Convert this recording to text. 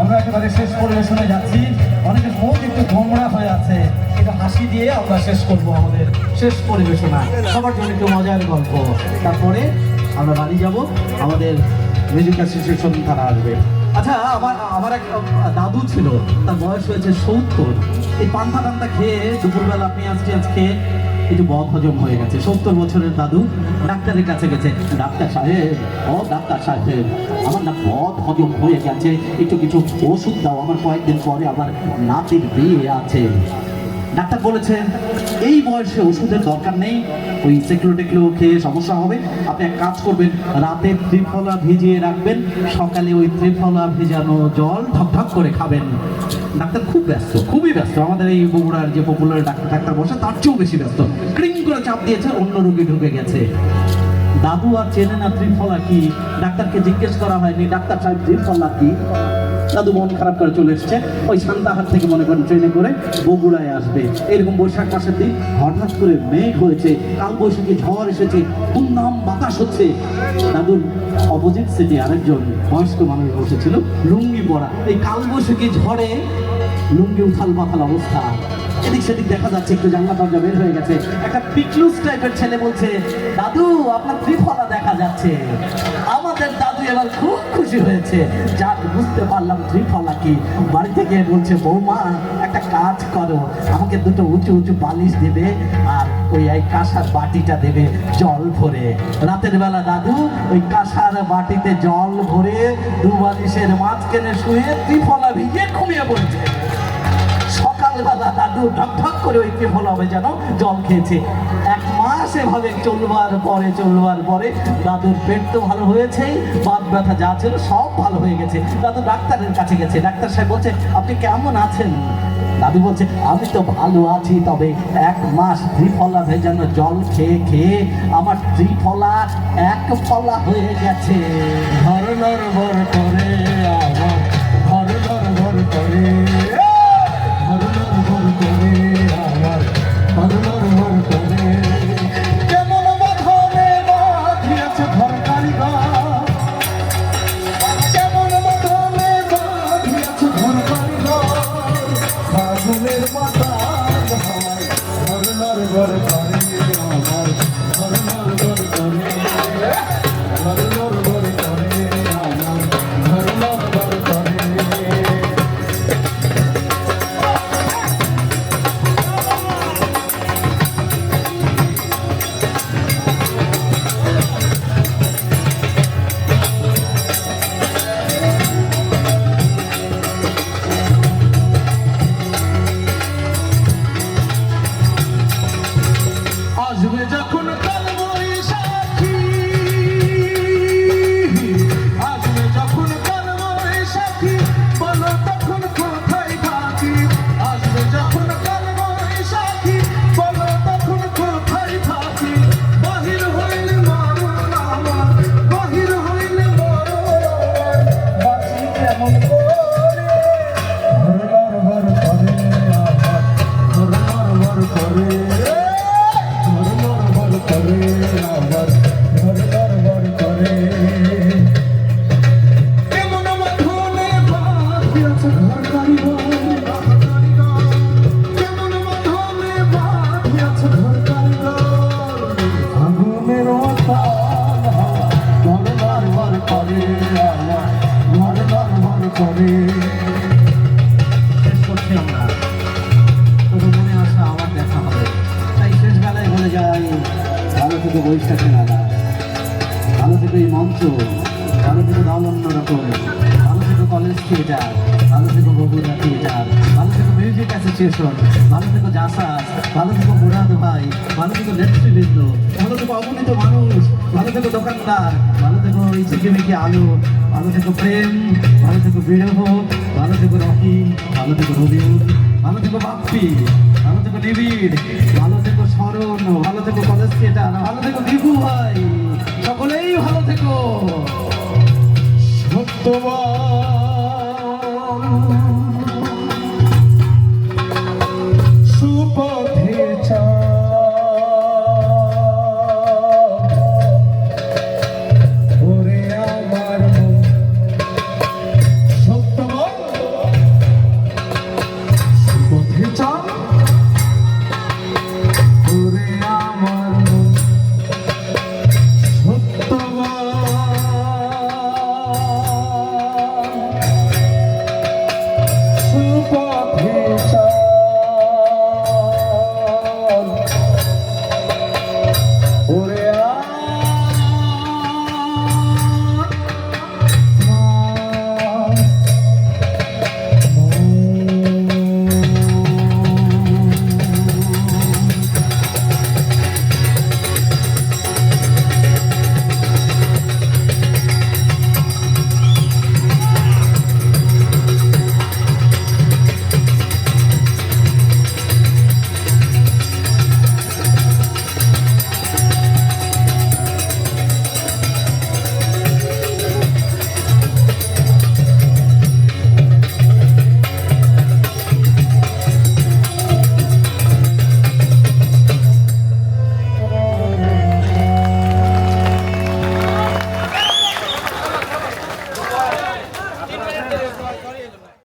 আমরা একেবারে শেষ পরিবেশনে যাচ্ছি। অনেকের মুখ একটু গোমরা হয়ে আছে। একটু হাসি দিয়ে আমরা শেষ করব আমাদের শেষ পরিবেশনা। সবার জন্য একটু মজার গল্প। তারপরে আমরা বাড়ি যাব। আমাদের মিউজিক অ্যাসোসিয়েশন তারা আসবে। আচ্ছা আমার আমার এক দাদু ছিল। তার বয়স হয়েছে সত্তর। এই পান্তা টান্তা খেয়ে দুপুরবেলা পেঁয়াজ টিয়াজ খেয়ে একটু বদ হজম হয়ে গেছে। সত্তর বছরের দাদু ডাক্তারের কাছে গেছে। ডাক্তার সাহেব, ও ডাক্তার সাহেব, আমার না বদ হজম হয়ে গেছে। একটু কিছু ওষুধ দাও, আমার কয়েকদিন পরে আমার নাতির বিয়ে আছে। ডাক্তার বলেছেন এই বয়সে ওষুধের দরকার নেই, ওই সেকুলো টেকুলো খেয়ে সমস্যা হবে। আপনি এক কাজ করবেন, রাতে ত্রিফলা ভিজিয়ে রাখবেন, সকালে ওই ত্রিফলা ভিজানো জল ঢকঢক করে খাবেন। ডাক্তার খুব ব্যস্ত, খুবই ব্যস্ত। আমাদের এই বগুড়ার যে পপুলার ডাক্তার ডাক্তার বসে, তার চেয়েও বেশি ব্যস্ত। ক্রিং করে চাপ দিয়েছে, অন্য রোগী ঢুকে গেছে। দাদু আর চেনে না ত্রিফলা কি? ডাক্তারকে জিজ্ঞেস করা হয়নি। ডাক্তার সাহেব, ত্রিফলা কি? দাদু মন খারাপ করে চলে এসছে। ওই সান্তাহার থেকে মনে করেন ট্রেনে করে বগুড়ায় আসবে। এরকম বৈশাখ মাসের দিন হঠাৎ করে মেঘ হয়েছে কাল বৈশাখী ঝড় এসেছে দুর্নাম বাতাস হচ্ছে। দাদুর অপোজিট সিটি আরেকজন বয়স্ক মানুষ বসেছিল, লুঙ্গি পরা। এই কাল বৈশাখী ঝড়ে লুঙ্গি উথাল পাথাল অবস্থা। এদিক সেদিক দেখা যাচ্ছে, একটু জানলা দরজা বের হয়ে গেছে। একটা পিকলুস টাইপের ছেলে বলছে, দাদু, আপনার ত্রিফলা দেখা যাচ্ছে। আমাদের দাদু এবার খুব খুশি হয়েছে। যাক বুঝতে পারলাম, ত্রিফলা কি? বাড়ি থেকে বলছে, বৌমা, একটা কাজ করো। আমাকে দুটো উঁচু উঁচু বালিশ দেবে আর ওই এই কাঁসার বাটিটা দেবে জল ভরে। রাতের বেলা দাদু ওই কাঁসার বাটিতে জল ভরে দু বালিশের মাঝখানে শুয়ে ত্রিফলা ভিজে ঘুমিয়ে পড়ছে। সকালবেলা দাদু ঢক ঢক করে ওই কেফল হবে যেন জল খেয়েছে। এক মাস এভাবে চলবার পরে চলবার পরে। দাদুর পেট তো ভালো হয়েছেই বাদ ব্যথা যা ছিল সব ভালো হয়ে গেছে। দাদু ডাক্তারের কাছে গেছে, ডাক্তার সাহেব বলছে, আপনি কেমন আছেন? দাদু বলছে, আমি তো ভালো আছি, তবে এক মাস ত্রিফলা ভেজানো জল খেয়ে খেয়ে আমার ত্রিফলা এক ফলা হয়ে গেছে। ঘর নড়বর করে বাতাস হয় ঘর থেকে বৈশাখে মেলা ভালো থেকে এই মঞ্চ ভালো থেকে দল অন্যরকম ভালো কলেজ থিয়েটার ভালো থেকে বগুড়া থিয়েটার ভালো থেকে মিউজিক অ্যাসোসিয়েশন ভালো থেকে জাসাস ভালো থেকে মুরাদ ভাই ভালো থেকে নেতৃবৃন্দ ভালো থেকে অবনীত মানুষ ভালো থেকে দোকানদার ভালো থেকে ওই ঝিকিমিকি আলু ভালো থেকে প্রেম ভালো থেকে বিরহ ভালো থেকো রকি ভালো থেকো রবিউল ভালো থেকো বাপ্পি ভালো থেকো নিবিড় ভালো থেকো স্মরণ ভালো থেকো কলেজ থিয়েটার ভালো থেকো বিভু ভাই সকলেই ভালো থেকো সত্যবান